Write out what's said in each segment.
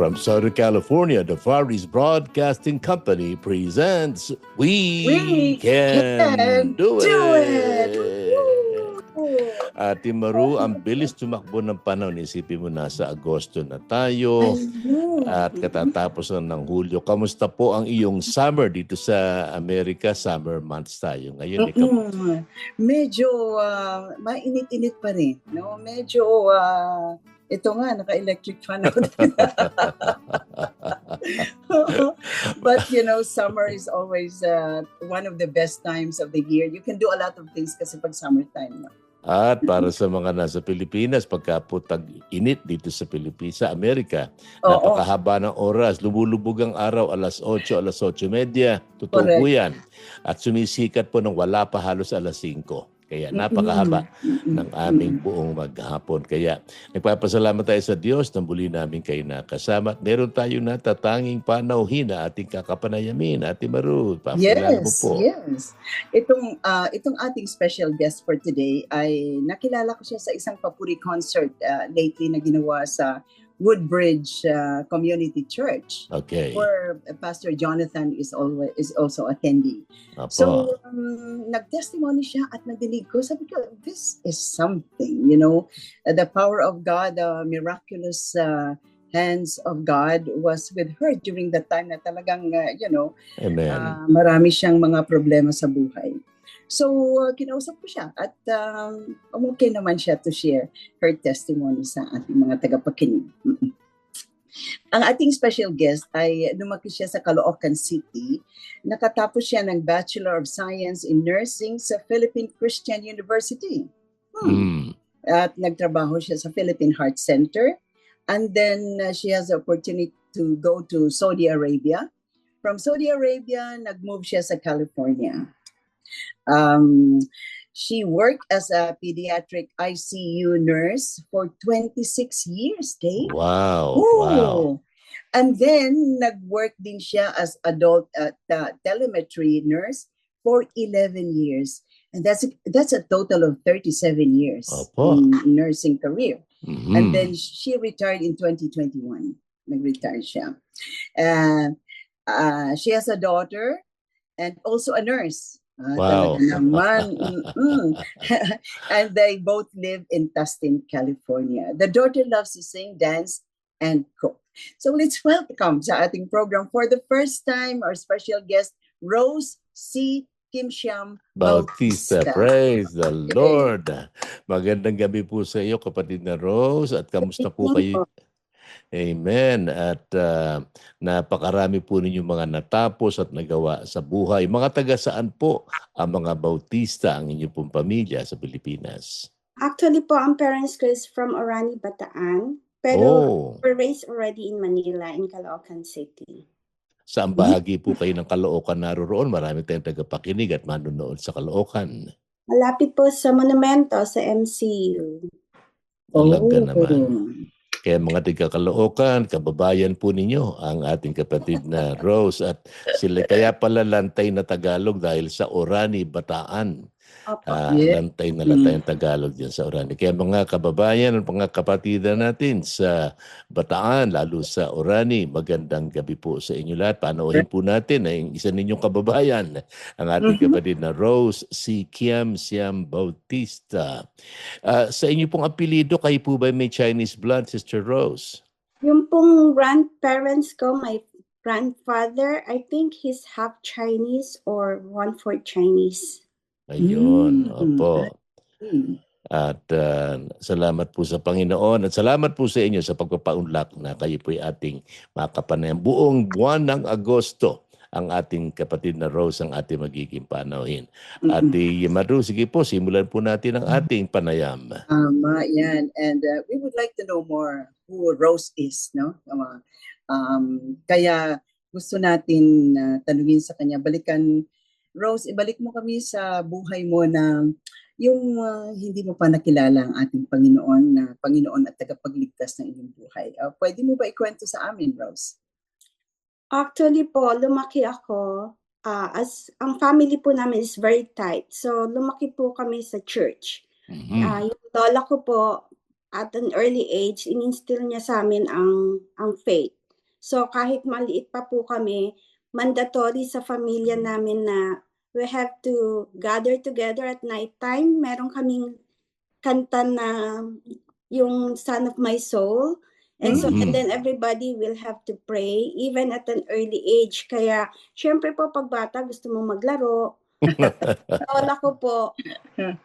From Southern California, the Far East Broadcasting Company presents We, We Can, Can Do, Do It! It! Ate Maru, ang bilis tumakbo ng panahon. Isipin mo, nasa Agosto na tayo. At katatapos na ng Hulyo. Kamusta po ang iyong summer dito sa Amerika? Summer months tayo. Ngayon, Mm-mm. Medyo ah, mainit-init pa rin. No? Medyo, ah, ito nga, naka-electric fan ako. But, you know, summer is always uh, one of the best times of the year. You can do a lot of things kasi pag summertime. No? At para sa mga nasa Pilipinas, pagka po tag-init dito sa Pilipinas, sa Amerika, Oo. napakahaba ng oras. Lumulubog ang araw alas 8, alas 8.30. Totoo Correct. po yan. At sumisikat po ng wala pa halos alas 5. Kaya napakahaba ng aming buong maghapon. Kaya nagpapasalamat tayo sa Diyos na muli namin kayo nakasama. At meron tayong natatanging panauhin na ating kakapanayamin. Ate Maru, Yes, po. yes. Itong ah, itong ating special guest for today ay nakilala ko siya sa isang papuri concert ah, lately na ginawa sa Woodbridge ah, Community Church Okay. where Pastor Jonathan is always is also attending. Apo. So um, nag-testimony siya at nadinig ko sabi ko this is something, you know, Uh, the power of God, the miraculous uh, hands of God was with her during the time na talagang uh, you know Amen. Ah, marami siyang mga problema sa buhay. So, uh, kinausap ko siya at um, okay naman siya to share her testimony sa ating mga tagapakinig. Ang ating special guest ay lumaki siya sa Caloocan City. Nakatapos siya ng Bachelor of Science in Nursing sa Philippine Christian University. Hmm Mm. at nagtrabaho siya sa Philippine Heart Center. And then uh, she has the opportunity to go to Saudi Arabia. From Saudi Arabia, nag-move siya sa California. Um, she worked as a pediatric ICU nurse for 26 years, Dave. Wow. Ooh. Wow. And then, nag-work din siya as adult uh, te- telemetry nurse for 11 years. And that's a, that's a total of 37 years Opo. in nursing career. Mhm. And then she retired in 2021. Nag-retire siya. Uh, uh, she has a daughter and also a nurse. Ah, Wow. naman. Mm-mm. and they both live in Tustin, California. The daughter loves to sing, dance, and cook. So let's welcome sa ating program for the first time our special guest, Rose C. Kim Siam Bautista. Bautista. Praise the. Lord. Magandang gabi po sa iyo, kapatid na Rose. At kamusta po kayo? Amen. At ah, napakarami po ninyong mga natapos at nagawa sa buhay. Mga taga saan po ang mga Bautista, ang inyong pong pamilya sa Pilipinas? Actually po, ang parents ko is from Orani, Bataan. Pero oh, were raised already in Manila, in Caloocan City. saan bahagi po kayo ng Caloocan naroon? Marami tayong tagapakinig at manonood sa Caloocan. Malapit po sa monumento sa MCU. Talaga Oh. naman. Kaya mga tiga Caloocan, kababayan po ninyo ang ating kapatid na Rose at sila kaya pala lantay na Tagalog dahil sa Orani, Bataan. Opo. Ah, Yeah. Lantay na lantay ang Tagalog diyan sa Orani. Kaya mga kababayan, mga kapatidan natin sa Bataan, lalo sa Orani, magandang gabi po sa inyo lahat. Panoorin po natin ang isa ninyong kababayan, ang ating Mhm. kapatid na Rose C. Kiam Siam Bautista. Ah, sa inyo pong apelido, kayo po ba may Chinese blood, Sister Rose? Yung pong grandparents ko, my grandfather, I think he's half Chinese or one-fourth Chinese. Ayun, Mm. opo. Mm. At ah, salamat po sa Panginoon at salamat po sa inyo sa pagpapaunlak na kayo po ay ating makapanayam. Buong buwan ng Agosto ang ating kapatid na Rose ang ating magiging panauhin. Mm-mm. Ate Maru, sige po, simulan po natin ang ating panayam. Tama, yan. And uh, we would like to know more who Rose is, no? Um, kaya gusto natin na tanungin sa kanya. Balikan, Rose, ibalik mo kami sa buhay mo na yung ah, hindi mo pa nakilala ang ating Panginoon na Panginoon at tagapagligtas ng iyong buhay. Ah, pwede mo ba ikwento sa amin, Rose? Actually po, lumaki ako ah, as ang family po namin is very tight. So lumaki po kami sa church. Mhm. Ah, yung lola ko po at an early age, ininstill niya sa amin ang ang faith. So kahit maliit pa po kami, mandatory sa pamilya namin na we have to gather together at night time. Meron kaming kanta na yung Son of My Soul. And so, Mhm. and then everybody will have to pray, even at an early age. Kaya, syempre po, pag bata, gusto mo maglaro. Lola ko po,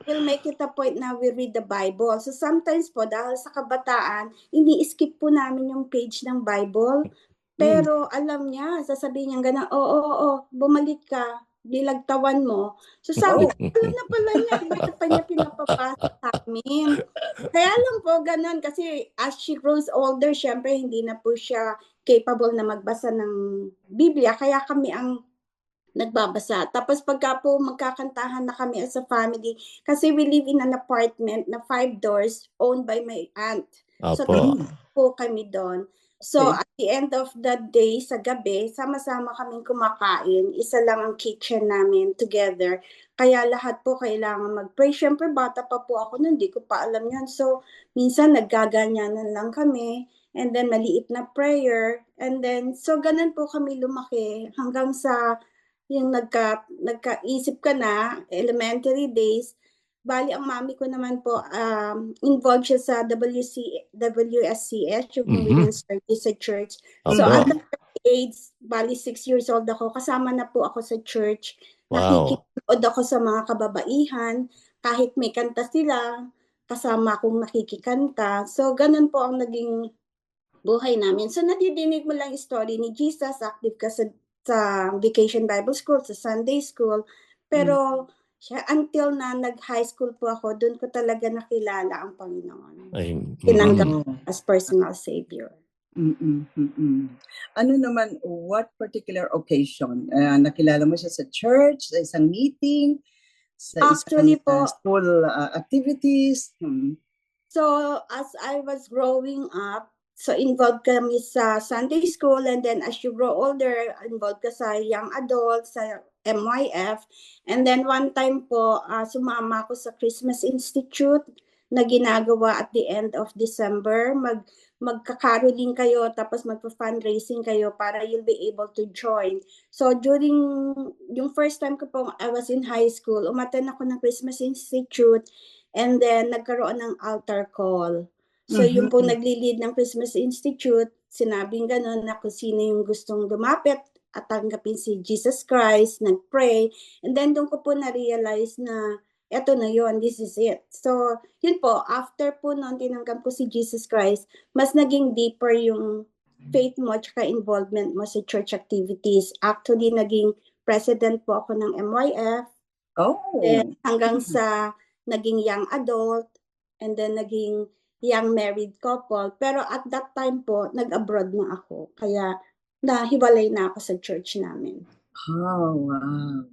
we'll make it a point na we read the Bible. So sometimes po, dahil sa kabataan, ini-skip po namin yung page ng Bible. Pero alam niya, sasabihin niya gano'n, oo, oo, oo, bumalik ka, dilagtawan mo. So sabi ko, alam na pala niya, na pa niya pinapapasa sa amin. Kaya lang po, ganun, kasi as she grows older, syempre hindi na po siya capable na magbasa ng Biblia. Kaya kami ang nagbabasa. Tapos pagka po magkakantahan na kami as a family, kasi we live in an apartment na five doors owned by my aunt. So, Opo. po kami doon. So, Okay. at the end of the day, sa gabi, sama-sama kaming kumakain. Isa lang ang kitchen namin together. Kaya lahat po kailangan mag-pray. Siyempre, bata pa po ako noon, hindi ko pa alam yan. So, minsan naggaganyanan lang kami. And then, maliit na prayer. And then, so ganun po kami lumaki hanggang sa yung nagka, nagkaisip ka na, elementary days, Bali, ang mami ko naman po, um, involved siya sa WC, WSCS, yung Mhm. Women's Service sa church. So, Opo. at the age, bali six years old ako, kasama na po ako sa church. Wow. Ako sa mga kababaihan, kahit may kanta sila, kasama akong nakikikanta. So, ganun po ang naging buhay namin. So, nadidinig mo lang story ni Jesus, active ka sa, sa Vacation Bible School, sa Sunday School. Pero, siya, until na nag-high school po ako, doon ko talaga nakilala ang Panginoon Ay, Tinanggap. mhm. Oh. as personal savior. Mm-mm, mm-mm. Ano naman, what particular occasion? Ah, nakilala mo siya sa church, sa isang meeting, sa Actually isang po- school ah, activities? Hmm. So, as I was growing up, so involved kami sa Sunday school and then as you grow older, involved ka sa young adult, sa MYF. And then one time po, ah, sumama ako sa Christmas Institute na ginagawa at the end of December. Mag magkakaroling kayo tapos magpa-fundraising kayo para you'll be able to join. So during yung first time ko po I was in high school, umattend ako ng Christmas Institute and then nagkaroon ng altar call. So yung po Mhm. nagli-lead ng Christmas Institute, sinabing gano'n na kung sino yung gustong lumapit at tanggapin si Jesus Christ, nag-pray. And then doon ko po na-realize na eto na yon this is it. So, yun po, after po noon tinanggap ko si Jesus Christ, mas naging deeper yung faith mo at involvement mo sa church activities. Actually, naging president po ako ng MYF, Oh. then hanggang sa naging young adult, and then naging young married couple. Pero at that time po, nag-abroad na ako. Kaya nahiwalay na ako sa church namin. Oh, wow.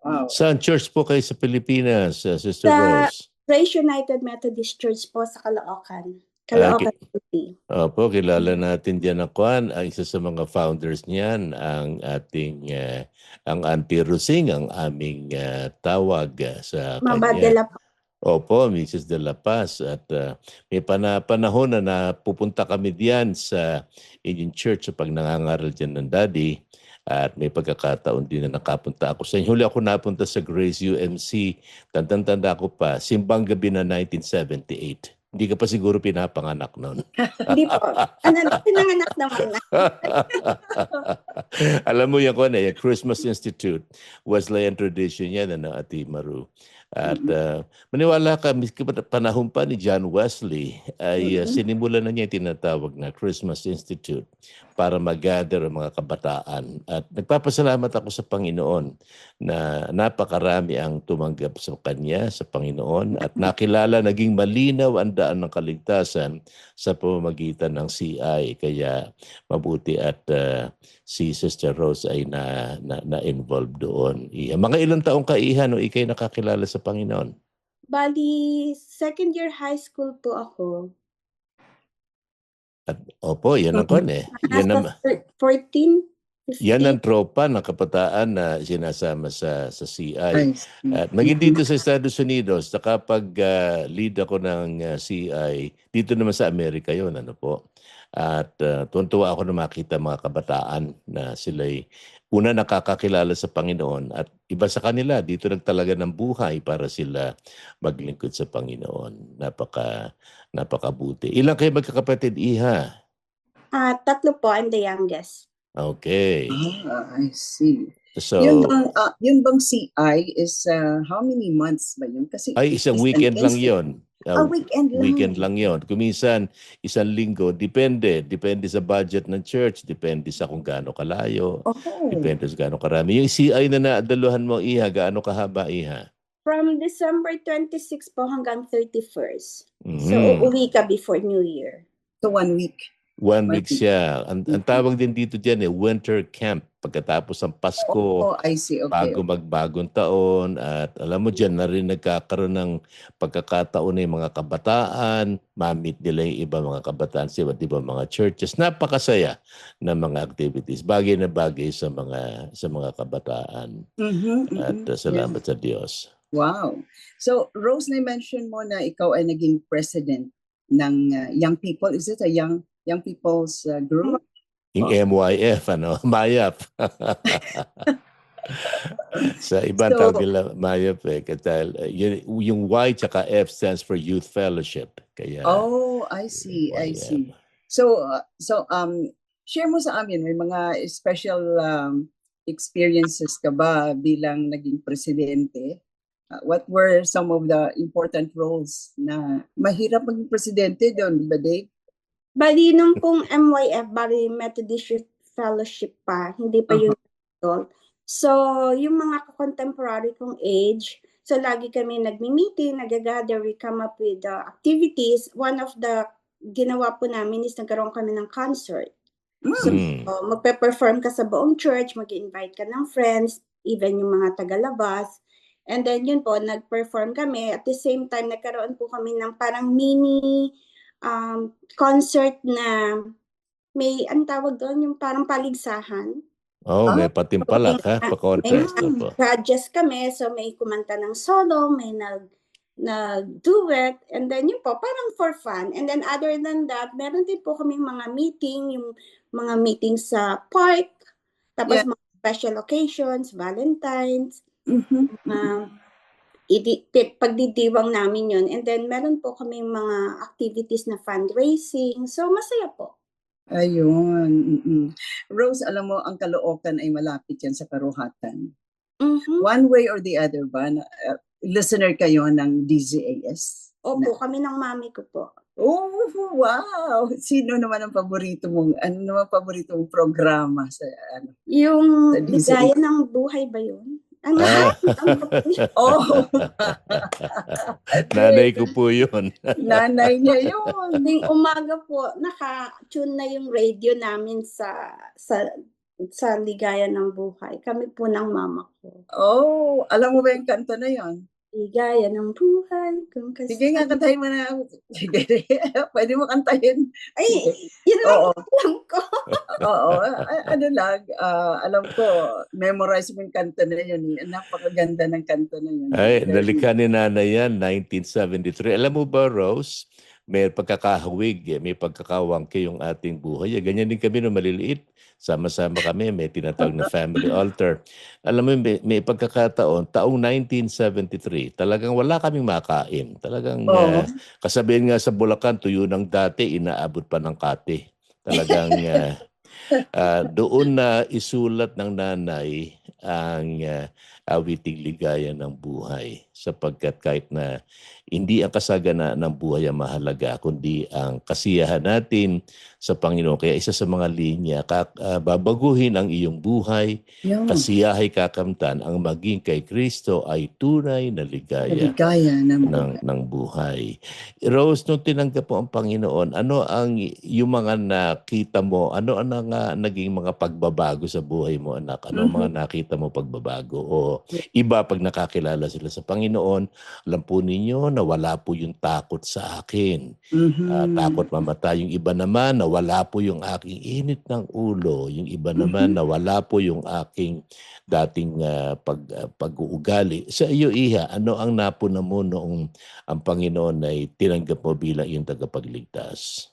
Wow. Saan church po kayo sa Pilipinas, uh, Sister Sa- Rose? Praise United Methodist Church po sa Caloocan. Ah, Caloocan City. Opo, kilala natin diyan ang Kwan. Ang isa sa mga founders niyan, ang ating, uh, ang Auntie Rusing, ang aming uh, tawag uh, sa Mama kanya. de la Opo, Mrs. De La Paz. At uh, may pana- panahon na napupunta kami diyan sa inyong church sa pag nangangaral dyan ng daddy. At may pagkakataon din na nakapunta ako sa inyo. Huli ako napunta sa Grace UMC. Tandang-tanda ko pa, simbang gabi na 1978. Hindi ka pa siguro pinapanganak noon. Hindi po. Ano, pinanganak naman na. Alam mo yan ko na, yung Christmas Institute, Wesleyan tradition yan, ano, Ati Maru. At uh, maniwala ka, panahon pa ni John Wesley, ay uh, sinimulan na niya yung tinatawag na Christmas Institute para mag-gather ang mga kabataan. At nagpapasalamat ako sa Panginoon na napakarami ang tumanggap sa Kanya, sa Panginoon, at nakilala, naging malinaw ang daan ng kaligtasan sa pamamagitan ng CI. Kaya mabuti at uh, si Sister Rose ay na, na, na-involved doon. Iha. Mga ilang taong ka, Iha, no ikay nakakilala sa Panginoon? Bali, second year high school po ako. At, opo, yan ang kon eh. Yan ang, Nasa thir- 14, 15. yan ang tropa ng kabataan na sinasama sa, sa CI. At maging dito sa Estados Unidos, nakapag ah, lead ako ng ah, CI, dito naman sa Amerika yon ano po. At uh, tuwan-tuwa ako na makita mga kabataan na sila'y una nakakakilala sa Panginoon at iba sa kanila, dito nagtalaga ng buhay para sila maglingkod sa Panginoon. Napaka, napakabuti. Ilang kayo magkakapatid, Iha? Ah, tatlo po, I'm the youngest. Okay. Ah, I see. So, yun bang ah, yun bang CI is uh, how many months ba yun? Kasi ay isang is an weekend lang instant- yon. Ah, weekend lang. weekend lang yon. Kuminsan, isang linggo, depende. Depende sa budget ng church, depende sa kung gaano kalayo, Oh. depende sa gaano karami. Yung CI na naadaluhan mo, Iha, gaano kahaba, Iha? From December 26 po hanggang 31st. So, Mhm. uuwi ka before New Year. So one week. One week siya. Ang, ang tawag din dito dyan eh, winter camp. Pagkatapos ng Pasko, Oh, I see. Okay. bago magbagong taon at alam mo dyan na rin nagkakaroon ng pagkakataon ng mga kabataan, mamit nila yung iba mga kabataan sa iba't ibang mga churches. Napakasaya ng mga activities. Bagay na bagay sa mga sa mga kabataan. Mhm, At mhm. uh, salamat sa Diyos. Wow. So, Rose, na-mention mo na ikaw ay naging president ng uh, young people. Is it a young young people's uh, group? Yung MYF, ano, MAYAP. sa ibang So- tawag nila MAYAP eh. Uh, yun- yung Y tsaka F stands for Youth Fellowship. Kaya, Oh, I see. I see. So, uh, so um, share mo sa amin, may mga special um, experiences ka ba bilang naging presidente? Uh, what were some of the important roles na mahirap maging presidente doon, di ba Dave? Bali, nung pong MYF, bali Methodist Youth Fellowship pa, hindi pa yun adult. So, yung mga contemporary kong age, so lagi kami nagmi-meeting, nag-gather, we come up with uh, activities. One of the ginawa po namin is nagkaroon kami ng concert. So, Mm. uh, magpe-perform ka sa buong church, mag-invite ka ng friends, even yung mga tagalabas. And then yun po, nag-perform kami. At the same time, nagkaroon po kami ng parang mini um, concert na may, ang tawag doon, yung parang paligsahan. Oh, may Ah, patimpalak ha, may pa-contest. Mm. Opo. Judges kami, so may kumanta ng solo, may nag nag-duet, and then yun po, parang for fun. And then other than that, meron din po kaming mga meeting, yung mga meeting sa park, tapos Yeah. mga special occasions, Valentine's, Mhm. uh, idi, pagdidiwang namin yun. And then meron po kaming mga activities na fundraising. So masaya po. Ayun. mm-mm. Rose, alam mo, ang Caloocan ay malapit yan sa Karuhatan. Mhm. One way or the other ba? na, uh, listener kayo ng DZAS? Opo, kami ng mami ko po. Oh, wow! Sino naman ang paborito mong, ano naman paborito mong programa sa ano? Yung Sa ligaya ng buhay ba yun? Ang Ah. Oh! Nanay ko po yun. Nanay niya yun. Ding umaga po, naka-tune na yung radio namin sa sa sa ligaya ng buhay. Kami po ng mama ko. Oh, alam mo ba yung kanta na yun? Ligaya ng buhay. Kung kasi... Sige nga, kantahin mo na. Sige, pwede mo kantahin. Ay, yun lang Oo. alam ko. Oo, ano lang, ah, alam ko, memorize mo yung kanta na yun. eh. Napakaganda ng kanta na yun. Ay, nalika ni nanay yan, 1973. Alam mo ba, Rose, may pagkakahawig, eh, may pagkakawangke yung ating buhay. Eh, Ganyan din kami nung maliliit. Sama-sama kami, may tinatawag na family altar. Alam mo, may, may pagkakataon, taong 1973, talagang wala kaming makain. Talagang Oo. ah, kasabihin nga sa Bulacan, tuyo ng dati, inaabot pa ng kate. Talagang ah, ah, doon na isulat ng nanay ang ah, awiting ligaya ng buhay sapagkat kahit na hindi ang kasagana ng buhay ang mahalaga kundi ang kasiyahan natin sa Panginoon. Kaya isa sa mga linya, kak, ah, babaguhin ang iyong buhay, Yun. kasiyahay kakamtan, ang maging kay Kristo ay tunay na ligaya Maligaya ng ng ng buhay. Rose, nung tinanggap mo ang Panginoon, ano ang yung mga nakita mo, ano ang nga naging mga pagbabago sa buhay mo, anak? Ano ang mga nakita mo pagbabago? O iba pag nakakilala sila sa Panginoon, alam po ninyo na wala po yung takot sa akin. Mhm. Ah, takot mamatay. Yung iba naman na wala po yung aking init ng ulo. Yung iba naman na wala po yung aking dating ah, pag, ah, pag-uugali. Sa iyo, Iha, ano ang napuna mo noong ang Panginoon ay tinanggap mo bilang iyong tagapagligtas?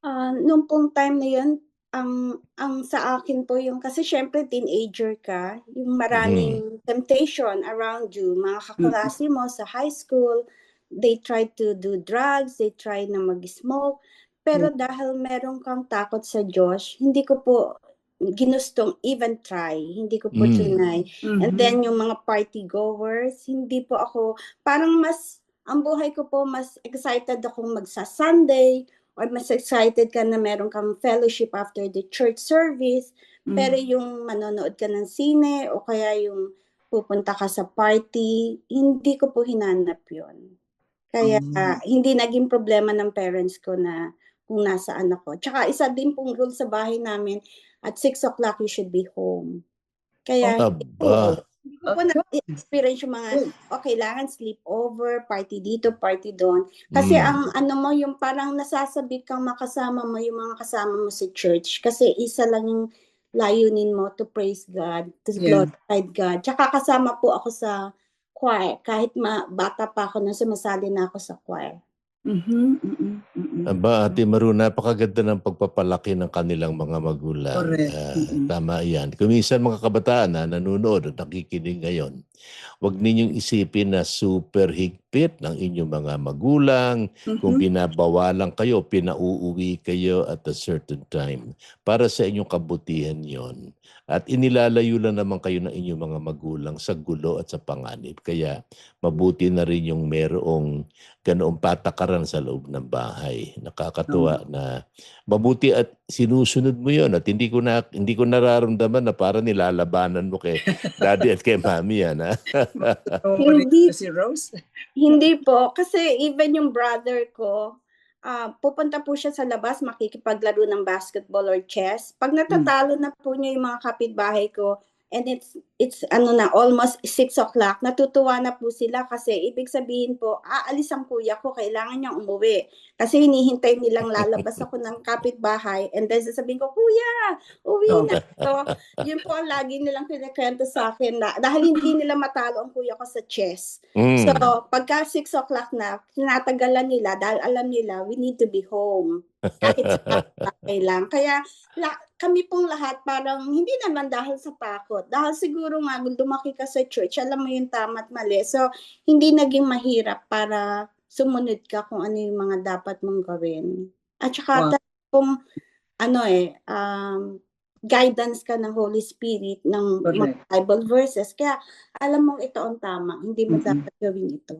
Ah, nung pong time na yun, ang ang sa akin po yung kasi syempre teenager ka, yung maraming temptation around you, mga kaklase mo sa high school, they try to do drugs, they try na mag-smoke. Pero dahil meron kang takot sa Diyos, hindi ko po ginustong even try. Hindi ko po Mm. trinay. Mhm. And then yung mga party goers, hindi po ako, parang mas, ang buhay ko po, mas excited akong magsa-Sunday mas excited ka na meron kang fellowship after the church service. Mhm. Pero yung manonood ka ng sine o kaya yung pupunta ka sa party, hindi ko po hinanap yon. Kaya Mm. ah, hindi naging problema ng parents ko na kung nasaan ako. Tsaka isa din pong rule sa bahay namin, at 6 o'clock you should be home. Kaya Aba. Hindi ko po na-experience yung mga, o kailangan sleep over, party dito, party doon. Kasi Mm. ang ano mo, yung parang nasasabik kang makasama mo yung mga kasama mo sa church. Kasi isa lang yung layunin mo to praise God, to Yeah. glorify God. Tsaka kasama po ako sa choir. Kahit ma, bata pa ako nung sumasali na ako sa choir. Mhm, mhm, mhm. Aba, Ate Maru, napakaganda ng pagpapalaki ng kanilang mga magulang. Correct. Ah, Mm-mm. Tama yan. Kung minsan mga kabataan na nanonood at nakikinig ngayon, huwag ninyong isipin na super higpit ng inyong mga magulang. Kung Mhm. binabawalan kayo, pinauuwi kayo at a certain time. Para sa inyong kabutihan yon. At inilalayo lang naman kayo ng inyong mga magulang sa gulo at sa panganib. Kaya mabuti na rin yung merong ganoong patakaran sa loob ng bahay. Nakakatuwa na mabuti at sinusunod mo yon at hindi ko na hindi ko nararamdaman na para nilalabanan mo kay daddy at kay mami yan ha. Hindi. si Rose? Hindi po. Kasi even yung brother ko, ah, pupunta po siya sa labas, makikipaglaro ng basketball or chess. Pag natatalo na po niya yung mga kapitbahay ko, and it's, it's ano na, almost 6 o'clock, natutuwa na po sila kasi ibig sabihin po, aalis ang kuya ko, kailangan niyang umuwi. Kasi hinihintay nilang lalabas ako ng kapitbahay and then sasabihin ko, kuya, uwi Oh. na. So, yun po ang lagi nilang kinikwento sa akin na dahil hindi nila matalo ang kuya ko sa chess. Mm. So, pagka 6 o'clock na, tinatagalan nila dahil alam nila, we need to be home. Kahit sa lang. Kaya la, kami pong lahat parang hindi naman dahil sa takot. Dahil siguro nga lumaki ka sa church, alam mo yung tama at mali. So, hindi naging mahirap para sumunod ka kung ano yung mga dapat mong gawin. At saka Wow. kung ano eh, um, guidance ka ng Holy Spirit ng mga. Bible verses. Kaya alam mong ito ang tama. Hindi mo Mhm. dapat gawin ito.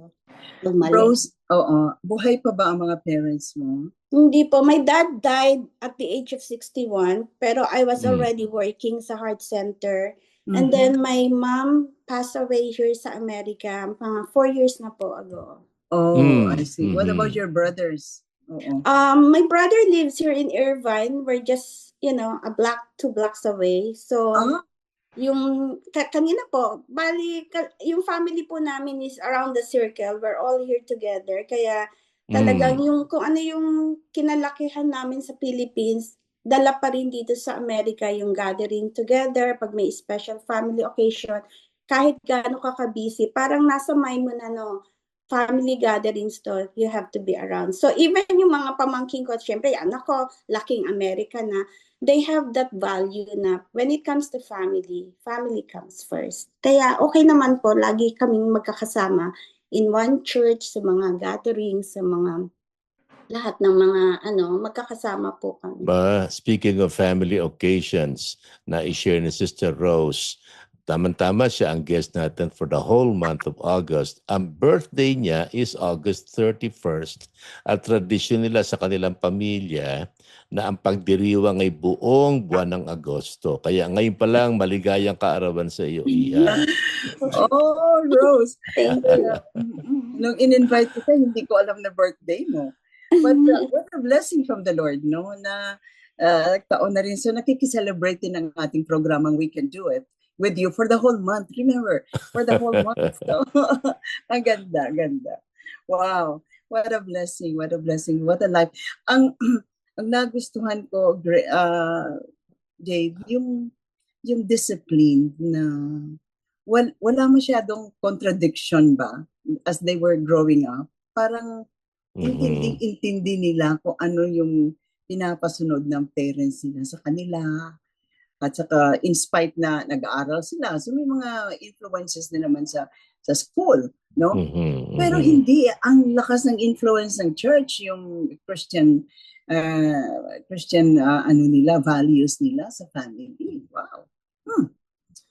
Yung mali. Rose, oo. Buhay pa ba ang mga parents mo? Hindi po. My dad died at the age of 61, pero I was Mm. already working sa heart center. And Mhm. then my mom passed away here sa Amerika, mga four years na po ago. Oh, Mm, I see. What about your brothers? Oo. Um, my brother lives here in Irvine. We're just, you know, a block, two blocks away. So, Ah, yung ka- kanina po, bali, ka- yung family po namin is around the circle. We're all here together. Kaya talagang Mm. yung kung ano yung kinalakihan namin sa Philippines, dala pa rin dito sa Amerika yung gathering together pag may special family occasion. Kahit gaano ka ka-busy, parang nasa mind mo na no, family gatherings to, you have to be around. So even yung mga pamangking ko, syempre, anak ko, laking Amerika na, they have that value na when it comes to family, family comes first. Kaya okay naman po, lagi kaming magkakasama in one church, sa mga gatherings, sa mga lahat ng mga ano, magkakasama po kami. Ba, speaking of family occasions, na i-share ni Sister Rose, Tama-tama siya ang guest natin for the whole month of August. Ang birthday niya is August 31st at tradisyon nila sa kanilang pamilya na ang pagdiriwang ay buong buwan ng Agosto. Kaya ngayon pa lang maligayang kaarawan sa iyo, Iha. Oh, Rose. Thank you. Nung in-invite kita, hindi ko alam na birthday mo. But uh, what a blessing from the Lord, no? Na uh, taon na rin. So nakikiselebrate din ang ating programang We Can Do It with you for the whole month. Remember, for the whole month. So, ang ganda, ganda. Wow. What a blessing, what a blessing, what a life. Ang ang nagustuhan ko, uh, Dave, yung yung discipline na wal, wala masyadong contradiction ba as they were growing up. Parang Mhm. intindi nila kung ano yung pinapasunod ng parents nila sa kanila. At saka in spite na nag-aaral sila, so may mga influences na naman sa sa school, no? Mhm, Pero mhm. hindi ang lakas ng influence ng church, yung Christian uh, Christian uh, ano nila, values nila sa family. Wow.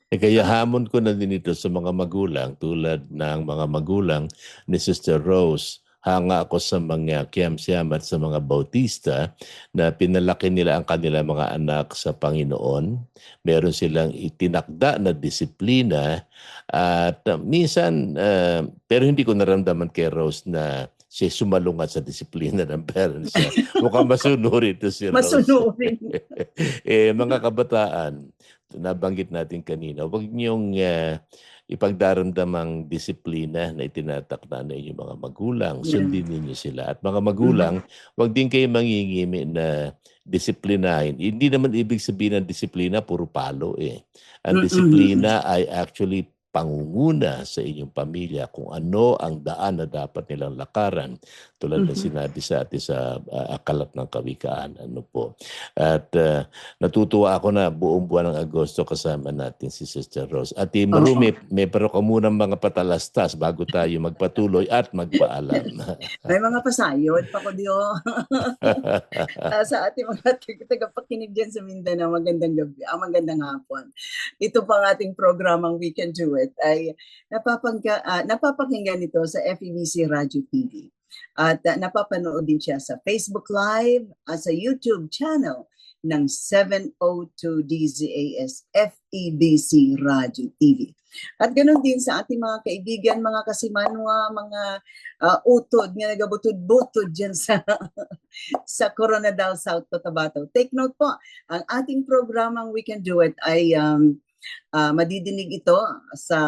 Eh, kaya hamon ko na din ito sa mga magulang tulad ng mga magulang ni Sister Rose. Hanga ako sa mga Kiamsiam at sa mga Bautista na pinalaki nila ang kanilang mga anak sa Panginoon. Meron silang itinakda na disiplina at minsan, uh, pero hindi ko naramdaman kay Rose na siya sumalungat sa disiplina ng parents niya. Mukhang masunurin ito si Rose. Masunurin. eh, mga kabataan, nabanggit natin kanina, huwag niyong uh, ipagdaramdam ang disiplina na itinatakda na inyong mga magulang. Sundin ninyo sila. At mga magulang, huwag din kayo mangingimi na disiplinahin. Hindi naman ibig sabihin ng disiplina, puro palo eh. Ang disiplina ay actually pangunguna sa inyong pamilya kung ano ang daan na dapat nilang lakaran tulad ng Mhm. sinabi sa atin sa uh, akalat ng kawikaan ano po at uh, natutuwa ako na buong buwan ng Agosto kasama natin si Sister Rose at uh, Maru, may, may pero ka munang mga patalastas bago tayo magpatuloy at magpaalam May mga pasayod pa ko diyo. Ah, sa ating mga tagapakinig dyan sa Mindanao, magandang gabi, ah, magandang hapon. Ito pang ating programang We Can It ay napapangga, ah, napapakinggan ito sa FEBC Radio TV. At ah, napapanood din siya sa Facebook Live at sa YouTube channel ng 702 DZAS FEBC Radio TV. At ganoon din sa ating mga kaibigan, mga kasimanwa, mga ah, utod nga nagabutod-butod dyan sa sa Coronadal South Cotabato. Take note po, ang ating programang We Can Do It ay um, ah, madidinig ito sa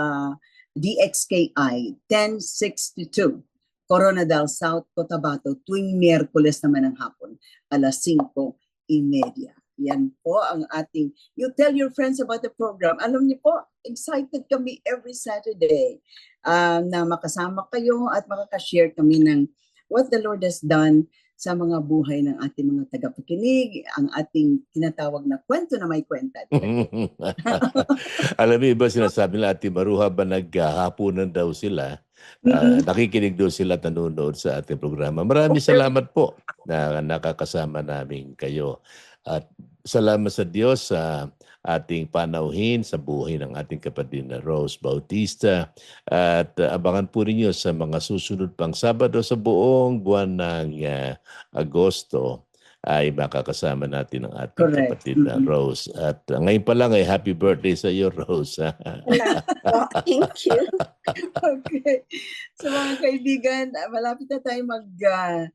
DXKI 1062 Coronadal South Cotabato tuwing Miyerkules naman ng hapon alas 5.30. Yan po ang ating, you tell your friends about the program. Alam niyo po, excited kami every Saturday um, na makasama kayo at makakashare kami ng what the Lord has done sa mga buhay ng ating mga tagapakinig, ang ating tinatawag na kwento na may kwenta. Alam mo, iba sinasabi nila, Ate Maruha ba naghahaponan daw sila? Mhm. nakikinig daw sila at nanonood sa ating programa. Maraming Okay. salamat po na nakakasama namin kayo. At salamat sa Diyos sa ating panauhin sa buhay ng ating kapatid na Rose Bautista. At abangan po ninyo sa mga susunod pang Sabado sa buong buwan ng ah, Agosto ay makakasama natin ang ating Correct. kapatid na Mhm. Rose. At ah, ngayon pa lang ay happy birthday sa iyo, Rose. Po. Thank you. okay. So mga kaibigan, malapit na tayo mag ah,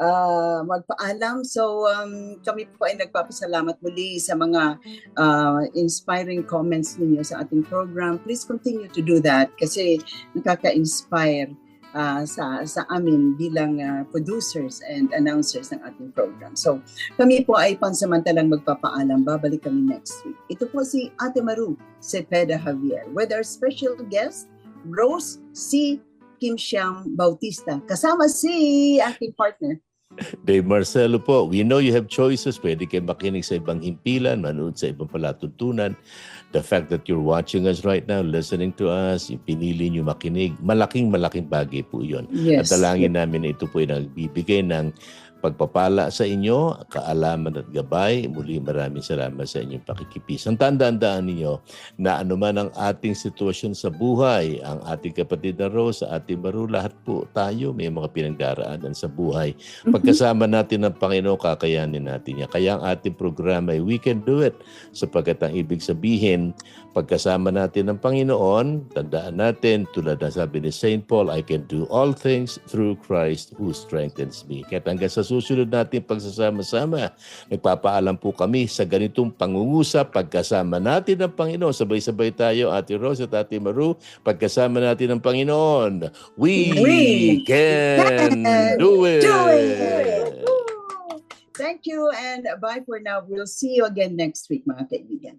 ah, magpaalam. So um, kami po ay nagpapasalamat muli sa mga ah, inspiring comments ninyo sa ating program. Please continue to do that kasi nakaka-inspire ah, sa sa amin bilang ah, producers and announcers ng ating program. So kami po ay pansamantalang magpapaalam. Babalik kami next week. Ito po si Ate Maru Cepeda Javier with our special guest Rose C. Kim Siam Bautista. Kasama si aking partner. Dave Marcelo po, we know you have choices. Pwede kayo makinig sa ibang himpilan, manood sa ibang palatuntunan. The fact that you're watching us right now, listening to us, yung pinili nyo makinig, malaking malaking bagay po yun. Yes. At dalangin namin na ito po ay nagbibigay ng pagpapala sa inyo, kaalaman at gabay. Muli maraming salamat sa inyong pakikipis. Ang tandaan-daan ninyo na anuman ang ating sitwasyon sa buhay, ang ating kapatid na Rose, sa ating Maru, lahat po tayo may mga pinagdaraanan sa buhay. Pagkasama natin ng Panginoon, kakayanin natin yan. Kaya ang ating programa ay We Can Do It sapagkat ang ibig sabihin, pagkasama natin ng Panginoon, tandaan natin, tulad ng sabi ni St. Paul, I can do all things through Christ who strengthens me. Kaya hanggang sa susunod natin pagsasama-sama, nagpapaalam po kami sa ganitong pangungusap, pagkasama natin ng Panginoon. Sabay-sabay tayo, Ate Rose at Ate Maru, pagkasama natin ng Panginoon. We, We can, can do it! do it! Thank you and bye for now. We'll see you again next week mga kaibigan.